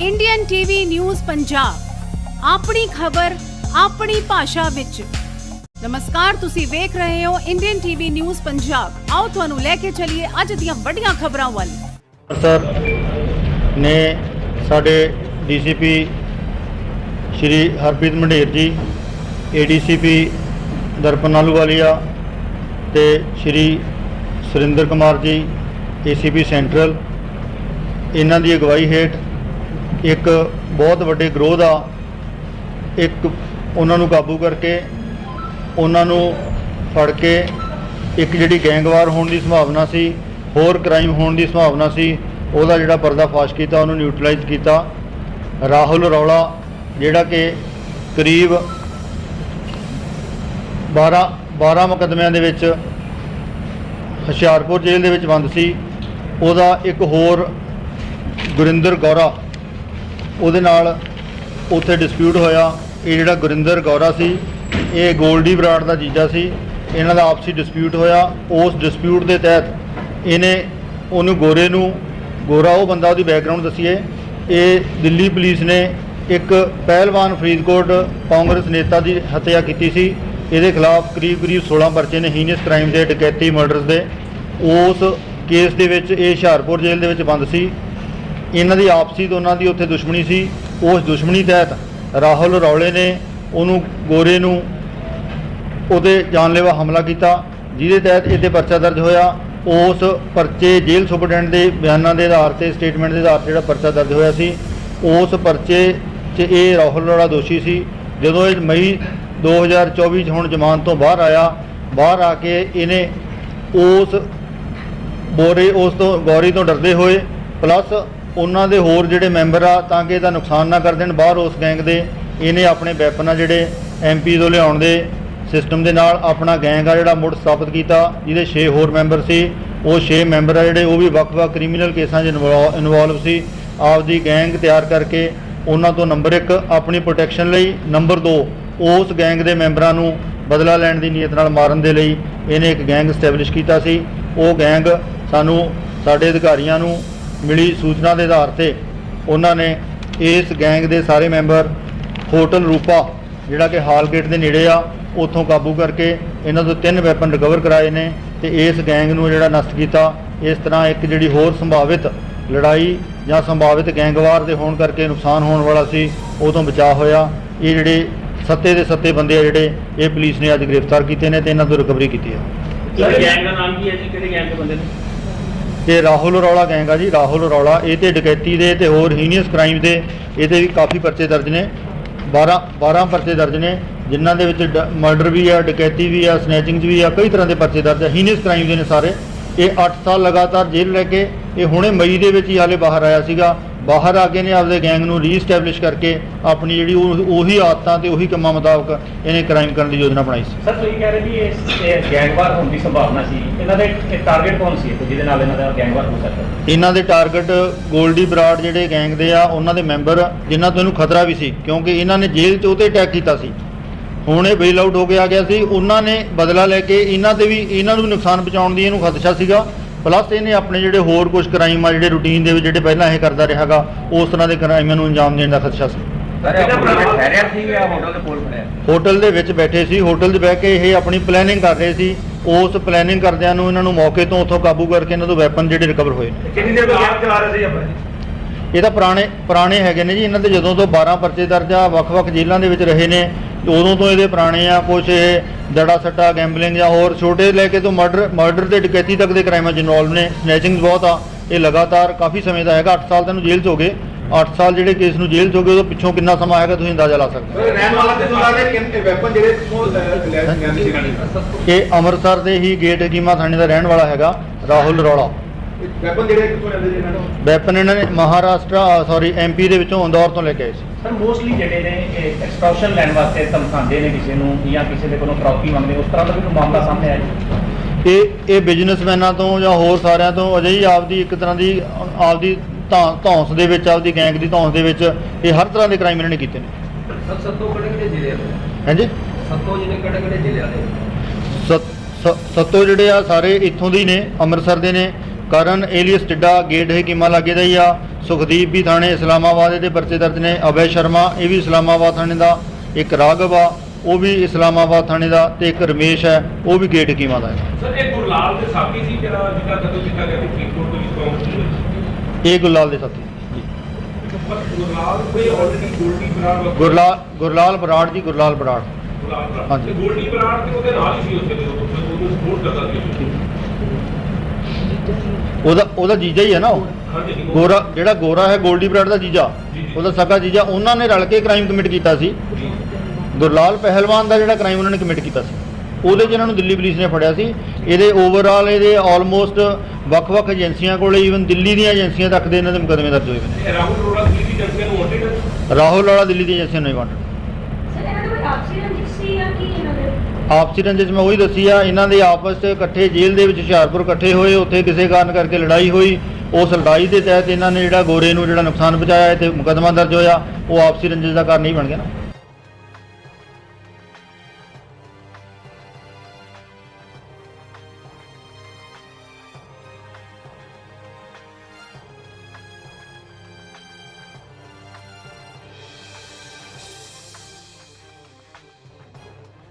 Indian TV news Punjab ਆਪਣੀ ਖਬਰ, ਆਪਣੀ ਭਾਸ਼ਾ ਵਿੱਚ। ਨਮਸਕਾਰ, ਤੁਸੀਂ ਵੇਖ ਰਹੇ ਹੋ ਇੰਡੀਅਨ ਟੀਵੀ ਨਿਊਜ਼ ਪੰਜਾਬ ਆਓ ਤੁਹਾਨੂੰ ਲੈ ਕੇ ਚੱਲੀਏ ਅੱਜ ਦੀਆਂ ਵੱਡੀਆਂ ਖਬਰਾਂ ਵੱਲ। ਸਰ ਨੇ ਸਾਡੇ ਡੀਸੀਪੀ ਸ਼੍ਰੀ ਹਰਪ੍ਰੀਤ ਮੰਡੇਰ ਜੀ ਏਡੀਸੀਪੀ ਦਰਪਨ ਆਲੂਵਾਲੀਆ ਤੇ ਸ਼੍ਰੀ ਸੁਰਿੰਦਰ ਕੁਮਾਰ ਜੀ ਏਸੀਪੀ ਸੈਂਟਰਲ, ਇਹਨਾਂ ਦੀ ਅਗਵਾਈ ਹੇਠ ਇੱਕ ਬਹੁਤ ਵੱਡੇ ਗਰੋਹ ਦਾ ਇੱਕ ਉਹਨਾਂ ਨੂੰ ਕਾਬੂ ਕਰਕੇ ਉਹਨਾਂ ਨੂੰ ਫੜ ਕੇ ਇੱਕ ਜਿਹੜੀ ਗੈਂਗਵਾਰ ਹੋਣ ਦੀ ਸੰਭਾਵਨਾ ਸੀ, ਹੋਰ ਕ੍ਰਾਈਮ ਹੋਣ ਦੀ ਸੰਭਾਵਨਾ ਸੀ, ਉਹਦਾ ਜਿਹੜਾ ਪਰਦਾਫਾਸ਼ ਕੀਤਾ, ਉਹਨੂੰ ਨਿਊਟਰਲਾਈਜ਼ ਕੀਤਾ। ਰਾਹੁਲ ਰੌਲਾ, ਜਿਹੜਾ ਕਿ ਕਰੀਬ 12 12 ਮੁਕੱਦਮਿਆਂ ਦੇ ਵਿੱਚ ਹੁਸ਼ਿਆਰਪੁਰ ਜੇਲ੍ਹ ਦੇ ਵਿੱਚ ਬੰਦ ਸੀ। ਉਹਦਾ ਇੱਕ ਹੋਰ ਗੁਰਿੰਦਰ ਗੌਰਾ ਉਹਦੇ ਨਾਲ ਉੱਥੇ ਡਿਸਪਿਊਟ ਹੋਇਆ। ਇਹ ਜਿਹੜਾ ਗੁਰਿੰਦਰ ਗੌਰਾ ਸੀ, ਇਹ ਗੋਲਡੀ ਬਰਾੜ ਦਾ ਜੀਜਾ ਸੀ। ਇਹਨਾਂ ਦਾ ਆਪਸੀ ਡਿਸਪਿਊਟ ਹੋਇਆ। ਉਸ ਡਿਸਪਿਊਟ ਦੇ ਤਹਿਤ ਇਹਨੇ ਉਹਨੂੰ ਗੋਰੇ ਨੂੰ, ਗੋਰਾ ਉਹ ਬੰਦਾ ਉਹਦੀ ਬੈਕਗ੍ਰਾਉਂਡ ਦਸੀਏ। ਇਹ ਦਿੱਲੀ ਪੁਲਿਸ ਨੇ ਇੱਕ ਪਹਿਲਵਾਨ ਫਰੀਦਕੋਟ ਕਾਂਗਰਸ ਨੇਤਾ ਦੀ ਹੱਤਿਆ ਕੀਤੀ ਸੀ। ਇਹਦੇ ਖਿਲਾਫ ਕਰੀਬ ਕਰੀਬ 16 ਪਰਚੇ ਨੇ ਹੀਨਸ ਕ੍ਰਾਈਮ ਦੇ ਡਕੈਤੀ ਮਰਡਰਸ ਦੇ। ਉਸ ਕੇਸ ਦੇ ਵਿੱਚ ਇਹ ਹੁਸ਼ਿਆਰਪੁਰ ਜੇਲ੍ਹ ਦੇ ਵਿੱਚ ਬੰਦ ਸੀ। ਇਹਨਾਂ ਦੀ ਆਪਸੀ ਦੋਨਾਂ ਦੀ ਉੱਥੇ ਦੁਸ਼ਮਣੀ ਸੀ। ਉਸ ਦੁਸ਼ਮਣੀ ਤਹਿਤ ਰਾਹੁਲ ਰੌਲੇ ਨੇ ਉਹਨੂੰ ਗੋਰੇ ਨੂੰ ਉਹਦੇ ਜਾਨਲੇਵਾ ਹਮਲਾ ਕੀਤਾ, ਜਿਹਦੇ ਤਹਿਤ ਇਹਦੇ ਪਰਚਾ ਦਰਜ ਹੋਇਆ। ਉਸ ਪਰਚੇ ਜੇਲ੍ਹ ਸੁਪਰਡੈਂਟ ਦੇ ਬਿਆਨਾਂ ਦੇ ਆਧਾਰ ਤੇ, ਸਟੇਟਮੈਂਟ ਦੇ ਆਧਾਰ ਤੇ ਜਿਹੜਾ ਪਰਚਾ ਦਰਜ ਹੋਇਆ ਸੀ, ਉਸ ਪਰਚੇ 'ਚ ਇਹ ਰਾਹੁਲ ਰੌਲਾ ਦੋਸ਼ੀ ਸੀ। ਜਦੋਂ ਇਹ ਮਈ 2024 'ਚ ਹੁਣ ਜ਼ਮਾਨਤ ਤੋਂ ਬਾਹਰ ਆਇਆ, ਬਾਹਰ ਆ ਕੇ ਇਹਨੇ ਉਸ ਬੋਰੇ, ਉਸ ਤੋਂ ਗੌਰੀ ਤੋਂ ਡਰਦੇ ਹੋਏ, ਪਲੱਸ ਉਹਨਾਂ ਦੇ ਹੋਰ ਜਿਹੜੇ ਮੈਂਬਰ ਆ, ਤਾਂ ਕਿ ਇਹਦਾ ਨੁਕਸਾਨ ਨਾ ਕਰ ਦੇਣ, ਬਾਹਰ ਉਸ ਗੈਂਗ ਦੇ, ਇਹਨੇ ਆਪਣੇ ਵੈਪਨ ਆ ਜਿਹੜੇ ਐਮਪੀ ਤੋਂ ਲਿਆਉਣ ਦੇ ਸਿਸਟਮ ਦੇ ਨਾਲ ਆਪਣਾ ਗੈਂਗ ਆ ਜਿਹੜਾ ਮੁੜ ਸਥਾਪਿਤ ਕੀਤਾ, ਜਿਹਦੇ 6 ਹੋਰ ਮੈਂਬਰ ਸੀ, ਉਹ 6 ਮੈਂਬਰ ਆ ਜਿਹੜੇ, ਉਹ ਵੀ ਵੱਖ-ਵੱਖ ਕ੍ਰਿਮੀਨਲ ਕੇਸਾਂ 'ਚ ਇਨਵੋਲਵ ਸੀ। ਆਪਦੀ ਗੈਂਗ ਤਿਆਰ ਕਰਕੇ ਉਹਨਾਂ ਤੋਂ ਨੰਬਰ 1 ਆਪਣੀ ਪ੍ਰੋਟੈਕਸ਼ਨ ਲਈ। ਨੰਬਰ 2 ਉਸ ਗੈਂਗ ਦੇ ਮੈਂਬਰਾਂ ਨੂੰ ਬਦਲਾ ਲੈਣ ਦੀ ਨੀਅਤ ਨਾਲ ਮਾਰਨ ਦੇ ਲਈ ਇਹਨੇ ਇੱਕ ਗੈਂਗ ਸਟੈਬਲਿਸ਼ ਕੀਤਾ ਸੀ। ਉਹ ਗੈਂਗ ਸਾਨੂੰ, ਸਾਡੇ ਅਧਿਕਾਰੀਆਂ ਨੂੰ ਮਿਲੀ ਸੂਚਨਾ ਦੇ ਆਧਾਰ ਤੇ ਉਹਨਾਂ ਨੇ ਇਸ ਗੈਂਗ ਦੇ ਸਾਰੇ ਮੈਂਬਰ, ਹੋਟਲ ਰੂਪਾ, ਜਿਹੜਾ ਕਿ ਹਾਲ ਗੇਟ ਦੇ ਨੇੜੇ ਆ, ਉੱਥੋਂ ਕਾਬੂ ਕਰਕੇ ਇਹਨਾਂ ਤੋਂ ਤਿੰਨ ਵੈਪਨ ਰਿਕਵਰ ਕਰਾਏ ਨੇ ਤੇ ਇਸ ਗੈਂਗ ਨੂੰ ਜਿਹੜਾ ਨਸ਼ਟ ਕੀਤਾ, ਇਸ ਤਰ੍ਹਾਂ ਇੱਕ ਜਿਹੜੀ ਹੋਰ ਸੰਭਾਵਿਤ ਲੜਾਈ ਜਾਂ ਸੰਭਾਵਿਤ ਗੈਂਗਵਾਰ ਦੇ ਹੋਣ ਕਰਕੇ ਨੁਕਸਾਨ ਹੋਣ ਵਾਲਾ ਸੀ, ਉਹ ਤੋਂ ਬਚਾਅ ਹੋਇਆ। ਇਹ ਜਿਹੜੇ ਸੱਤੇ ਦੇ ਸੱਤੇ ਬੰਦੇ ਆ ਜਿਹੜੇ, ਇਹ ਪੁਲਿਸ ਨੇ ਅੱਜ ਗ੍ਰਿਫਤਾਰ ਕੀਤੇ ਨੇ ਤੇ ਇਹਨਾਂ ਤੋਂ ਰਿਕਵਰੀ ਕੀਤੀ ਹੈ ਗੈਂਗ ਦਾ ਨਾਮ ਕੀ ਹੈ ਜੀ? ਕਿਹੜੇ ਗੈਂਗ ਦੇ ਬੰਦੇ ਨੇ? ਤੇ ਰਾਹੁਲ ਰੌਲਾ ਗੈਂਗ ਆ ਜੀ, ਰਾਹੁਲ ਰੌਲਾ। ਇਹ ਤੇ ਡਕੈਤੀ ਦੇ ਤੇ ਹੋਰ ਹੀਨੀਅਸ ਕ੍ਰਾਈਮ ਦੇ ਇਹਦੇ ਵੀ ਕਾਫੀ ਪਰਚੇ ਦਰਜ ਨੇ। 12 12 ਪਰਚੇ ਦਰਜ ਨੇ, ਜਿਨ੍ਹਾਂ ਦੇ ਵਿੱਚ ਮਰਡਰ ਵੀ ਆ, ਡਕੈਤੀ ਵੀ ਆ ਸਨੈਚਿੰਗ ਵੀ ਆ, ਕਈ ਤਰ੍ਹਾਂ ਦੇ ਪਰਚੇ ਦਰਜ ਆ। ਹੀਨੀਅਸ ਕ੍ਰਾਈਮ ਦੇ ਨੇ ਸਾਰੇ। ਇਹ 8 ਸਾਲ ਲਗਾਤਾਰ ਜੇਲ੍ਹ ਲੈ ਕੇ, ਇਹ ਹੁਣੇ ਮਈ ਦੇ ਵਿੱਚ ਹੀ ਹਾਲੇ ਬਾਹਰ ਆਇਆ ਸੀਗਾ। ਬਾਹਰ ਆ ਕੇ ਨੇ ਆਪਦੇ ਗੈਂਗ ਨੂੰ ਰੀਸਟੈਬਲਿਸ਼ ਕਰਕੇ ਆਪਣੀ ਜਿਹੜੀ ਉਹ- ਉਹੀ ਆਦਤਾਂ ਤੇ ਉਹੀ ਕੰਮਾਂ ਮੁਤਾਬਕ ਇਹਨੇ ਕ੍ਰਾਈਮ ਕਰਨ ਦੀ ਯੋਜਨਾ ਬਣਾਈ ਸੀ। ਸਰ ਤੁਸੀਂ ਕਹਿ ਰਹੇ ਵੀ ਇਸ ਇਹ ਗੈਂਗਵਾਰ ਹੋਣ ਦੀ ਸੰਭਾਵਨਾ ਸੀ। ਇਹਨਾਂ ਦੇ ਟਾਰਗੇਟ ਕੌਣ ਸੀ ਜਿਹਦੇ ਨਾਲ ਇਹਨਾਂ ਦਾ ਗੈਂਗਵਾਰ ਹੋ ਸਕਦਾ? ਇਹਨਾਂ ਦੇ ਟਾਰਗੇਟ ਗੋਲਡੀ ਬਰਾੜ ਜਿਹੜੇ ਗੈਂਗ ਦੇ ਆ ਉਹਨਾਂ ਦੇ ਮੈਂਬਰ ਜਿਨ੍ਹਾਂ ਤੋਂ ਇਹਨੂੰ ਖਤਰਾ ਵੀ ਸੀ ਕਿਉਂਕਿ ਇਹਨਾਂ ਨੇ ਜੇਲ੍ਹ 'ਚ ਉਹਤੇ ਅਟੈਕ ਕੀਤਾ ਸੀ। ਹੁਣ ਇਹ ਬੇਲ ਆਊਟ ਹੋ ਕੇ ਆ ਗਿਆ ਸੀ ਉਹਨਾਂ ਨੇ ਬਦਲਾ ਲੈ ਕੇ ਇਹਨਾਂ ਤੇ ਵੀ ਇਹਨਾਂ ਨੂੰ ਨੁਕਸਾਨ ਪਹੁੰਚਾਉਣ ਦੀ ਇਹਨੂੰ ਖਦਸ਼ਾ ਸੀਗਾ। ਪਲੱਸ ਇਹਨੇ ਆਪਣੇ ਜਿਹੜੇ ਹੋਰ ਕੁਝ ਕ੍ਰਾਈਮ ਆ ਜਿਹੜੇ ਰੂਟੀਨ ਦੇ ਵਿੱਚ ਜਿਹੜੇ ਪਹਿਲਾਂ ਇਹ ਕਰਦਾ ਰਿਹਾਗਾ ਉਸ ਤਰ੍ਹਾਂ ਦੇ ਕ੍ਰਾਈਮਾਂ ਨੂੰ ਅੰਜਾਮ ਦੇਣ ਦਾ ਖਦਸ਼ਾ ਸੀ। ਹੋਟਲ ਦੇ ਵਿੱਚ ਬੈਠੇ ਸੀ ਹੋਟਲ 'ਚ ਬਹਿ ਕੇ ਇਹ ਆਪਣੀ ਪਲੈਨਿੰਗ ਕਰ ਰਹੇ ਸੀ। ਉਸ ਪਲੈਨਿੰਗ ਕਰਦਿਆਂ ਨੂੰ ਇਹਨਾਂ ਨੂੰ ਮੌਕੇ ਤੋਂ ਉੱਥੋਂ ਕਾਬੂ ਕਰਕੇ ਇਹਨਾਂ ਤੋਂ ਵੈਪਨ ਜਿਹੜੇ ਰਿਕਵਰ ਹੋਏ ਨੇ। ਕਿੰਨੀ ਦੇਰ ਤੋਂ ਗੈਂਗ ਚਲਾ ਰਹੇ ਸੀ ਇਹ ਤਾਂ ਪੁਰਾਣੇ ਪੁਰਾਣੇ ਹੈਗੇ ਨੇ ਜੀ ਇਹਨਾਂ ਦੇ ਜਦੋਂ ਤੋਂ 12 ਪਰਚੇ ਦਰਜ ਆ ਵੱਖ-ਵੱਖ ਜੇਲ੍ਹਾਂ ਦੇ ਵਿੱਚ ਰਹੇ ਨੇ। ਉਦੋਂ ਤੋਂ ਇਹਦੇ ਪੁਰਾਣੇ ਆ ਕੁਝ ਇਹ ਦੜਾ ਸੱਟਾ ਗੈਂਬਲਿੰਗ ਜਾਂ ਹੋਰ ਛੋਟੇ ਲੈ ਕੇ ਤੋਂ ਮਰਡਰ ਮਰਡਰ ਤੇ ਡਕੈਤੀ ਤੱਕ ਦੇ ਕ੍ਰਾਈਮਾਂ 'ਚ ਇਨਵੋਲਵ ਨੇ ਸਨੈਚਿੰਗ ਬਹੁਤ ਆ ਇਹ ਲਗਾਤਾਰ ਕਾਫੀ ਸਮੇਂ ਦਾ ਹੈਗਾ 8 ਸਾਲ ਤੈਨੂੰ ਜੇਲ੍ਹ 'ਚ ਹੋ ਗਏ 8 ਸਾਲ ਜਿਹੜੇ ਕੇਸ ਨੂੰ ਜੇਲ੍ਹ 'ਚ ਹੋ ਗਏ ਉਹਦੇ ਪਿੱਛੋਂ ਕਿੰਨਾ ਸਮਾਂ ਹੈਗਾ ਤੁਸੀਂ ਅੰਦਾਜ਼ਾ ਲਾ ਸਕਦੇ ਸਰ ਰਹਿਣ ਵਾਲਾ ਤੇ ਸੁਣਾ ਦੇ ਕਿ ਵੈਪਨ ਜਿਹੜੇ ਲੈ ਹੋ ਇਹ ਅੰਮ੍ਰਿਤਸਰ ਦੇ ਹੀ ਗੇਟ ਹਕੀਮਾ ਥਾਣੇ ਦਾ ਰਹਿਣ ਵਾਲਾ ਹੈਗਾ ਰਾਹੁਲ ਰੌਲਾ ਵੈਪਨ ਜਿਹੜੇ ਕਿੱਥੋਂ ਲੈਂਦੇ ਜੀ ਇਹਨਾਂ ਨੂੰ ਵੈਪਨ ਇਹਨਾਂ ਨੇ ਮਹਾਰਾਸ਼ਟਰ ਸੌਰੀ ਐਮਪੀ ਦੇ ਵਿੱਚੋਂ ਇੰਦੌਰ ਤੋਂ ਲੈ ਕੇ ਆਏ ਸੀ। ਸਰ ਮੋਸਟਲੀ ਜਿਹੜੇ ਨੇ ਐਕਸਟ੍ਰੈਕਸ਼ਨ ਲੈਣ ਵਾਸਤੇ ਧਮਕਾਉਂਦੇ ਨੇ ਕਿਸੇ ਨੂੰ ਜਾਂ ਕਿਸੇ ਦੇ ਕੋਲੋਂ ਪ੍ਰੋਪਰਟੀ ਮੰਗਦੇ ਉਸ ਤਰ੍ਹਾਂ ਦਾ ਕੋਈ ਮਾਮਲਾ ਸਾਹਮਣੇ ਆਇਆ ਜੀ? ਇਹ ਇਹ ਬਿਜ਼ਨਸਮੈਨਾਂ ਤੋਂ ਜਾਂ ਹੋਰ ਸਾਰਿਆਂ ਤੋਂ ਅਜੇ ਹੀ ਆਪਦੀ ਇੱਕ ਤਰ੍ਹਾਂ ਦੀ ਆਪਦੀ ਧੌਂਸ ਦੇ ਵਿੱਚ ਆਪਦੀ ਗੈਂਗ ਦੀ ਧੌਂਸ ਦੇ ਵਿੱਚ ਇਹ ਹਰ ਤਰ੍ਹਾਂ ਦੇ ਕ੍ਰਾਈਮ ਇਹਨਾਂ ਨੇ ਕੀਤੇ ਨੇ। ਸਰ ਸੱਤੋ ਕਿਹੜੇ ਕਿਹੜੇ ਜ਼ਿਲ੍ਹੇ ਦੇ ਹਾਂਜੀ? ਸੱਤੋ ਜਿਹਨੇ ਕਿਹੜੇ ਕਿਹੜੇ ਜ਼ਿਲ੍ਹਿਆਂ ਦੇ ਸਤ- ਸ- ਸੱਤੋ ਜਿਹੜੇ ਆ ਸਾਰੇ ਇੱਥੋਂ ਦੇ ਹੀ ਨੇ ਅੰਮ੍ਰਿਤਸਰ ਦੇ ਨੇ ਕਰਨ ਏਲੀਅਸ ਟਿੱਡਾ ਗੇਟ ਹੈ ਕੀਮਾ ਲਾਗੇ ਦਾ ਹੀ ਆ। ਸੁਖਦੀਪ ਵੀ ਥਾਣੇ ਇਸਲਾਮਾਬਾਦ ਇਹਦੇ ਪਰਚੇ ਦਰਜ ਨੇ। ਅਭੈ ਸ਼ਰਮਾ ਇਹ ਵੀ ਇਸਲਾਮਾਬਾਦ ਥਾਣੇ ਦਾ ਇੱਕ ਰਾਘਵ ਆ। ਉਹ ਵੀ ਇਸਲਾਮਾਬਾਦ ਥਾਣੇ ਦਾ ਤੇ ਇੱਕ ਰਮੇਸ਼ ਹੈ। ਉਹ ਵੀ ਗੇਟ ਕੀਮਾ ਦਾ ਹੈ। ਸਰ ਇਹ ਗੁਰਲਾਲ ਦੇ ਸਾਥੀ ਸੀ ਜਿਹੜਾ ਜਿਹਦਾ ਕਤਲ ਕੀਤਾ ਗਿਆ ਸੀ ਫਰੀਦਕੋਟ ਪੁਲਿਸ ਕਾਉਂਸਲ ਇਹ ਗੁਰਲਾਲ ਦੇ ਸਾਥੀ। ਗੁਰਲਾਲ ਕੋਈ ਆਲਰੇਡੀ ਗੋਲਡੀ ਬਰਾੜ ਗੁਰਲਾਲ ਗੁਰਲਾਲ ਬਰਾੜ ਜੀ ਗੁਰਲਾਲ ਬਰਾੜ। ਹਾਂਜੀ। ਗੋਲਡੀ ਬਰਾੜ ਤੇ ਉਹਦੇ ਨਾਲ ਹੀ ਸੀ ਉਸੇ ਵੇਲੇ ਉਹ ਉਹਨੂੰ ਸਪੋਰਟ ਕਰਦਾ ਸੀ ਉਹਦਾ ਉਹਦਾ ਜੀਜਾ ਹੀ ਹੈ ਨਾ ਉਹ। ਗੋਰਾ ਜਿਹੜਾ ਗੋਰਾ ਹੈ ਗੋਲਡੀ ਬਰਾੜ ਦਾ ਜੀਜਾ। ਉਹਦਾ ਸਗਾ ਜੀਜਾ। ਉਹਨਾਂ ਨੇ ਰਲ ਕੇ ਕ੍ਰਾਈਮ ਕਮਿਟ ਕੀਤਾ ਸੀ। ਗੁਰਲਾਲ ਪਹਿਲਵਾਨ ਦਾ ਜਿਹੜਾ ਕ੍ਰਾਈਮ ਉਹਨਾਂ ਨੇ ਕਮਿਟ ਕੀਤਾ ਸੀ। ਉਹਦੇ 'ਚ ਇਹਨਾਂ ਨੂੰ ਦਿੱਲੀ ਪੁਲਿਸ ਨੇ ਫੜਿਆ ਸੀ। ਇਹਦੇ ਓਵਰਆਲ ਇਹਦੇ ਆਲਮੋਸਟ ਵੱਖ-ਵੱਖ ਏਜੰਸੀਆਂ ਕੋਲੇ ਈਵਨ ਦਿੱਲੀ ਦੀਆਂ ਏਜੰਸੀਆਂ ਤੱਕ ਦੇ ਇਹਨਾਂ ਦੇ ਮੁਕੱਦਮੇ ਦਰਜ ਹੋਏ ਨੇ। ਰਾਹੁਲ ਅਰੋੜਾ ਦੀ ਦੀ ਏਜੰਸੀਆਂ ਨੂੰ ਵਾਂਟਡ ਰਾਹੁਲ ਵਾਲਾ ਦਿੱਲੀ ਦੀ ਏਜੰਸੀ ਨੂੰ ਵਾਂਟ ਸਰ ਇਹਨਾਂ ਦਾ ਕੋਈ ਆਪਸੀ ਰੰਜਿਸ਼ ਸੀ ਜਾਂ ਕੀ ਆਪਸੀ ਰੰਜਿਸ਼ ਮੈਂ ਉਹੀ ਦੱਸੀ ਆ, ਇਹਨਾਂ ਦੇ ਆਪਸ 'ਚ ਇਕੱਠੇ ਜੇਲ੍ਹ ਦੇ ਵਿੱਚ ਹੁਸ਼ਿਆਰਪੁਰ ਇਕੱਠੇ ਹੋਏ, ਉੱਥੇ ਕਿਸੇ ਕਾਰਨ ਕਰਕੇ ਲੜਾਈ ਹੋਈ। ਉਸ ਲੜਾਈ ਦੇ ਤਹਿਤ ਇਹਨਾਂ ਨੇ ਜਿਹੜਾ ਗੋਰੇ ਨੂੰ ਜਿਹੜਾ ਨੁਕਸਾਨ ਪਹੁੰਚਾਇਆ ਤੇ ਮੁਕੱਦਮਾ ਦਰਜ ਹੋਇਆ, ਉਹ ਆਪਸੀ ਰੰਜਿਸ਼ ਦਾ ਕਾਰਨ ਨਹੀਂ ਬਣ ਗਿਆ ਨਾ।